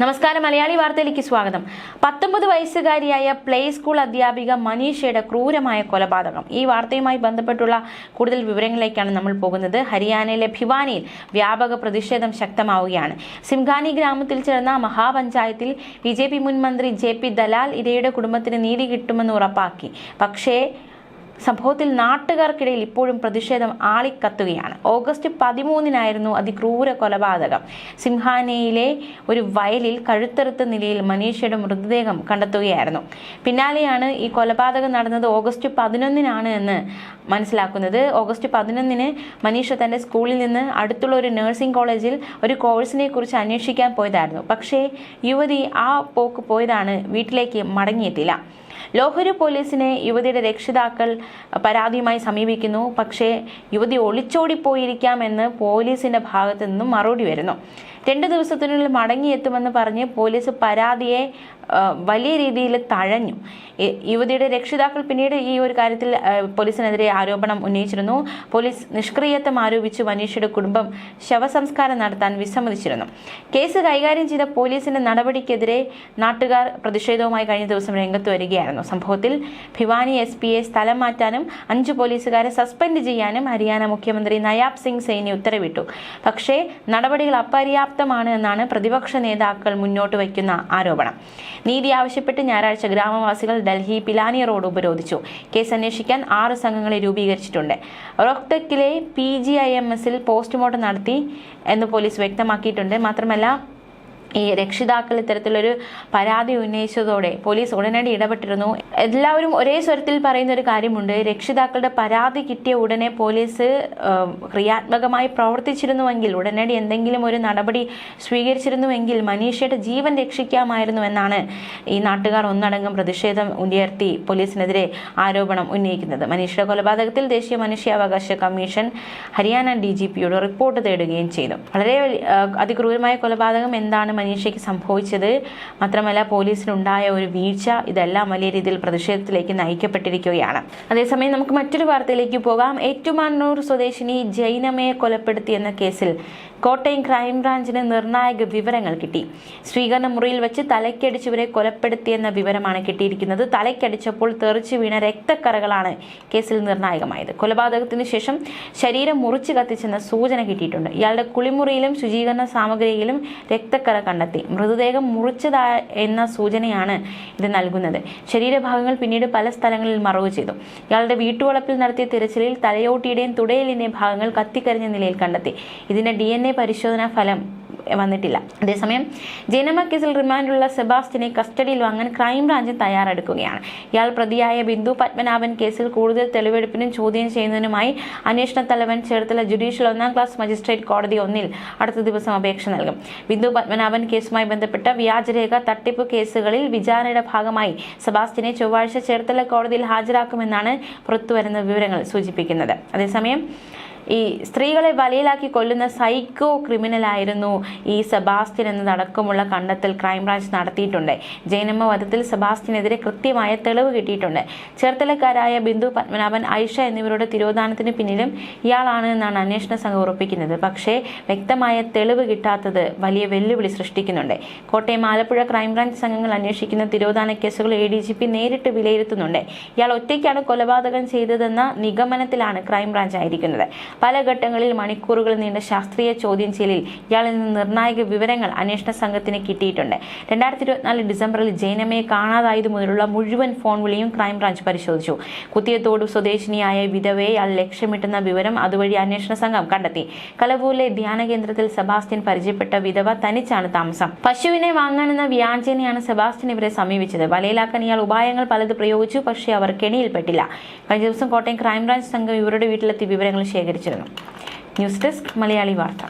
നമസ്കാരം. മലയാളി വാർത്തയിലേക്ക് സ്വാഗതം. പത്തൊമ്പത് വയസ്സുകാരിയായ പ്ലേ സ്കൂൾ അധ്യാപിക മനീഷയുടെ ക്രൂരമായ കൊലപാതകം. ഈ വാർത്തയുമായി ബന്ധപ്പെട്ടുള്ള കൂടുതൽ വിവരങ്ങളിലേക്കാണ് നമ്മൾ പോകുന്നത്. ഹരിയാനയിലെ ഭിവാനിയിൽ വ്യാപക പ്രതിഷേധം ശക്തമാവുകയാണ്. സിംഗാനി ഗ്രാമത്തിൽ ചേർന്ന മഹാപഞ്ചായത്തിൽ ബി ജെ പി മുൻ മന്ത്രി ജെ പി ദലാൽ ഇരയുടെ കുടുംബത്തിന് നീതി കിട്ടുമെന്ന് ഉറപ്പാക്കി. പക്ഷേ സംഭവത്തിൽ നാട്ടുകാർക്കിടയിൽ ഇപ്പോഴും പ്രതിഷേധം ആളിക്കത്തുകയാണ്. ഓഗസ്റ്റ് പതിമൂന്നിനായിരുന്നു അതിക്രൂര കൊലപാതകം. സിംഹാനയിലെ ഒരു വയലിൽ കഴുത്തറുത്ത നിലയിൽ മനീഷയുടെ മൃതദേഹം കണ്ടെത്തുകയായിരുന്നു. പിന്നാലെയാണ് ഈ കൊലപാതകം നടന്നത് ഓഗസ്റ്റ് പതിനൊന്നിനാണ് എന്ന് മനസ്സിലാക്കുന്നത്. ഓഗസ്റ്റ് പതിനൊന്നിന് മനീഷ തന്റെ സ്കൂളിൽ നിന്ന് അടുത്തുള്ള ഒരു നഴ്സിംഗ് കോളേജിൽ ഒരു കോഴ്സിനെ കുറിച്ച് അന്വേഷിക്കാൻ പോയതായിരുന്നു. പക്ഷേ യുവതി ആ പോക്ക് പോയതാണ് വീട്ടിലേക്ക് മടങ്ങിയെത്തില്ല. ലോഹരു പോലീസിനെ യുവതിയുടെ രക്ഷിതാക്കൾ പരാതിയുമായി സമീപിക്കുന്നു. പക്ഷേ യുവതി ഒളിച്ചോടിപ്പോയിരിക്കാമെന്ന് പോലീസിന്റെ ഭാഗത്തു നിന്നും മറുപടി വരുന്നു. രണ്ട് ദിവസത്തിനുള്ളിൽ മടങ്ങിയെത്തുമെന്ന് പറഞ്ഞ് പോലീസ് പരാതിയെ വലിയ രീതിയിൽ തഴഞ്ഞു. യുവതിയുടെ രക്ഷിതാക്കൾ പിന്നീട് ഈ ഒരു കാര്യത്തിൽ പോലീസിനെതിരെ ആരോപണം ഉന്നയിച്ചിരുന്നു. പോലീസ് നിഷ്ക്രിയത്വം ആരോപിച്ച് മനീഷയുടെ കുടുംബം ശവസംസ്കാരം നടത്താൻ വിസമ്മതിച്ചിരുന്നു. കേസ് കൈകാര്യം ചെയ്ത പോലീസിന്റെ നടപടിക്കെതിരെ നാട്ടുകാർ പ്രതിഷേധവുമായി കഴിഞ്ഞ ദിവസം രംഗത്ത് വരികയായിരുന്നു. സംഭവത്തിൽ ഭിവാനി എസ് പിയെ സ്ഥലം മാറ്റാനും അഞ്ച് പോലീസുകാരെ സസ്പെൻഡ് ചെയ്യാനും ഹരിയാന മുഖ്യമന്ത്രി നയാബ് സിംഗ് സൈനി ഉത്തരവിട്ടു. പക്ഷേ നടപടികൾ അപര്യാപ്തമാണ് എന്നാണ് പ്രതിപക്ഷ നേതാക്കൾ മുന്നോട്ട് വയ്ക്കുന്ന ആരോപണം. നീതി ആവശ്യപ്പെട്ട് ഞായറാഴ്ച ഗ്രാമവാസികൾ ഡൽഹി പിലാനി റോഡ് ഉപരോധിച്ചു. കേസ് അന്വേഷിക്കാൻ ആറ് സംഘങ്ങളെ രൂപീകരിച്ചിട്ടുണ്ട്. റോഹ്തക്കിലെ പി ജി ഐ എം എസിൽ പോസ്റ്റ്മോർട്ടം നടത്തി എന്ന് പോലീസ് വ്യക്തമാക്കിയിട്ടുണ്ട്. മാത്രമല്ല ഈ രക്ഷിതാക്കൾ ഇത്തരത്തിലൊരു പരാതി ഉന്നയിച്ചതോടെ പോലീസ് ഉടനടി ഇടപെട്ടിരുന്നു. എല്ലാവരും ഒരേ സ്വരത്തിൽ പറയുന്ന ഒരു കാര്യമുണ്ട്. രക്ഷിതാക്കളുടെ പരാതി കിട്ടിയ ഉടനെ പോലീസ് ക്രിയാത്മകമായി പ്രവർത്തിച്ചിരുന്നുവെങ്കിൽ ഉടനടി എന്തെങ്കിലും ഒരു നടപടി സ്വീകരിച്ചിരുന്നുവെങ്കിൽ മനീഷയുടെ ജീവൻ രക്ഷിക്കാമായിരുന്നു എന്നാണ് ഈ നാട്ടുകാർ ഒന്നടങ്കം പ്രതിഷേധം ഉയർത്തി പോലീസിനെതിരെ ആരോപണം ഉന്നയിക്കുന്നത്. മനീഷയുടെ കൊലപാതകത്തിൽ ദേശീയ മനുഷ്യാവകാശ കമ്മീഷൻ ഹരിയാന ഡി റിപ്പോർട്ട് തേടുകയും ചെയ്തു. വളരെ അതിക്രൂരമായ കൊലപാതകം എന്താണ് മനീഷയ്ക്ക് സംഭവിച്ചത്. മാത്രമല്ല പോലീസിനുണ്ടായ ഒരു വീഴ്ച ഇതെല്ലാം വലിയ രീതിയിൽ പ്രതിഷേധത്തിലേക്ക് നയിക്കപ്പെട്ടിരിക്കുകയാണ്. അതേസമയം നമുക്ക് മറ്റൊരു വാർത്തയിലേക്ക് പോകാം. ഏറ്റുമാനൂർ സ്വദേശിനി ജൈനമയെ കൊലപ്പെടുത്തി എന്ന കേസിൽ കോട്ടയം ക്രൈംബ്രാഞ്ചിന് നിർണായക വിവരങ്ങൾ കിട്ടി. സ്വീകരണ മുറിയിൽ വെച്ച് തലയ്ക്കടിച്ചവരെ കൊലപ്പെടുത്തിയെന്ന വിവരമാണ് കിട്ടിയിരിക്കുന്നത്. തലയ്ക്കടിച്ചപ്പോൾ തെറിച്ചു വീണ രക്തക്കറകളാണ് കേസിൽ നിർണായകമായത്. കൊലപാതകത്തിന് ശേഷം ശരീരം മുറിച്ചു കത്തിച്ചെന്ന സൂചന കിട്ടിയിട്ടുണ്ട്. ഇയാളുടെ കുളിമുറിയിലും ശുചീകരണ സാമഗ്രിയിലും രക്തക്കറ കണ്ടെത്തി. മൃതദേഹം മുറിച്ചതാ എന്ന സൂചനയാണ് ഇത് നൽകുന്നത്. ശരീരഭാഗങ്ങൾ പിന്നീട് പല സ്ഥലങ്ങളിൽ മറവ് ചെയ്തു. ഇയാളുടെ വീട്ടുവളപ്പിൽ നടത്തിയ തിരച്ചിലിൽ തലയോട്ടിയുടെയും തുടയിലിന്റെയും ഭാഗങ്ങൾ കത്തിക്കരിഞ്ഞ നിലയിൽ കണ്ടെത്തി. ഇതിന്റെ ഡി എൻ എ പരിശോധനാ ഫലം വന്നിട്ടില്ല. അതേസമയം ജനമ കേസിൽ റിമാൻഡിലുള്ള സെബാസ്റ്റിനെ കസ്റ്റഡിയിൽ വാങ്ങാൻ ക്രൈംബ്രാഞ്ച് തയ്യാറെടുക്കുകയാണ്. ഇയാൾ പ്രതിയായ ബിന്ദു പത്മനാഭൻ കേസിൽ കൂടുതൽ തെളിവെടുപ്പിനും ചോദ്യം ചെയ്യുന്നതിനുമായി അന്വേഷണ തലവൻ ചേർത്തല ജുഡീഷ്യൽ ഒന്നാം ക്ലാസ് മജിസ്ട്രേറ്റ് കോടതി ഒന്നിൽ അടുത്ത ദിവസം അപേക്ഷ നൽകും. ബിന്ദു പത്മനാഭൻ കേസുമായി ബന്ധപ്പെട്ട വ്യാജരേഖ തട്ടിപ്പ് കേസുകളിൽ വിചാരണയുടെ ഭാഗമായി സെബാസ്റ്റിനെ ചൊവ്വാഴ്ച ചേർത്തല കോടതിയിൽ ഹാജരാക്കുമെന്നാണ് പുറത്തുവരുന്ന വിവരങ്ങൾ സൂചിപ്പിക്കുന്നത്. അതേസമയം ഈ സ്ത്രീകളെ വലയിലാക്കി കൊല്ലുന്ന സൈക്കോ ക്രിമിനൽ ആയിരുന്നു ഈ സെബാസ്റ്റ്യൻ എന്നതടക്കമുള്ള കണ്ടെത്തൽ ക്രൈംബ്രാഞ്ച് നടത്തിയിട്ടുണ്ട്. ജൈനമ്മ വധത്തിൽ സെബാസ്റ്റ്യനെതിരെ കൃത്യമായ തെളിവ് കിട്ടിയിട്ടുണ്ട്. ചേർത്തലക്കാരായ ബിന്ദു പത്മനാഭൻ ഐഷ എന്നിവരുടെ തിരോധാനത്തിന് പിന്നിലും ഇയാളാണ് എന്നാണ് അന്വേഷണ സംഘം ഉറപ്പിക്കുന്നത്. പക്ഷേ വ്യക്തമായ തെളിവ് കിട്ടാത്തത് വലിയ വെല്ലുവിളി സൃഷ്ടിക്കുന്നുണ്ട്. കോട്ടയം ആലപ്പുഴ ക്രൈംബ്രാഞ്ച് സംഘങ്ങൾ അന്വേഷിക്കുന്ന തിരോധാന കേസുകൾ എ ഡി ജി പി നേരിട്ട് വിലയിരുത്തുന്നുണ്ട്. ഇയാൾ ഒറ്റയ്ക്കാണ് കൊലപാതകം ചെയ്തതെന്ന നിഗമനത്തിലാണ് ക്രൈംബ്രാഞ്ച് ആയിരിക്കുന്നത്. പല ഘട്ടങ്ങളിൽ മണിക്കൂറുകൾ നീണ്ട ശാസ്ത്രീയ ചോദ്യം ചെയ്യലിൽ ഇയാളിൽ നിന്ന് നിർണായക വിവരങ്ങൾ അന്വേഷണ സംഘത്തിന് കിട്ടിയിട്ടുണ്ട്. രണ്ടായിരത്തി ഇരുപത്തിനാല് ഡിസംബറിൽ ജൈനമ്മയെ കാണാതായത് മുതലുള്ള മുഴുവൻ ഫോൺ വിളിയും ക്രൈംബ്രാഞ്ച് പരിശോധിച്ചു. കുത്തിയത്തോട് സ്വദേശിനിയായ വിധവയെ അയാൾ ലക്ഷ്യമിട്ടുന്ന വിവരം അതുവഴി അന്വേഷണ സംഘം കണ്ടെത്തി. കലവൂരിലെ ധ്യാന കേന്ദ്രത്തിൽ സെബാസ്റ്റ്യൻ പരിചയപ്പെട്ട വിധവ തനിച്ചാണ് താമസം. പശുവിനെ വാങ്ങാനെന്ന വ്യാജേനയാണ് സെബാസ്റ്റ്യൻ ഇവരെ സമീപിച്ചത്. വലയിലാക്കാൻ ഇയാൾ ഉപായങ്ങൾ പലത് പ്രയോഗിച്ചു പക്ഷേ അവർ കെണിയിൽപ്പെട്ടില്ല. കഴിഞ്ഞ ദിവസം കോട്ടയം ക്രൈംബ്രാഞ്ച് സംഘം ഇവരുടെ വീട്ടിലെത്തി വിവരങ്ങൾ ശേഖരിച്ചിരുന്നു ന്യൂസ് ഡെസ്ക് മലയാളി വാർത്ത.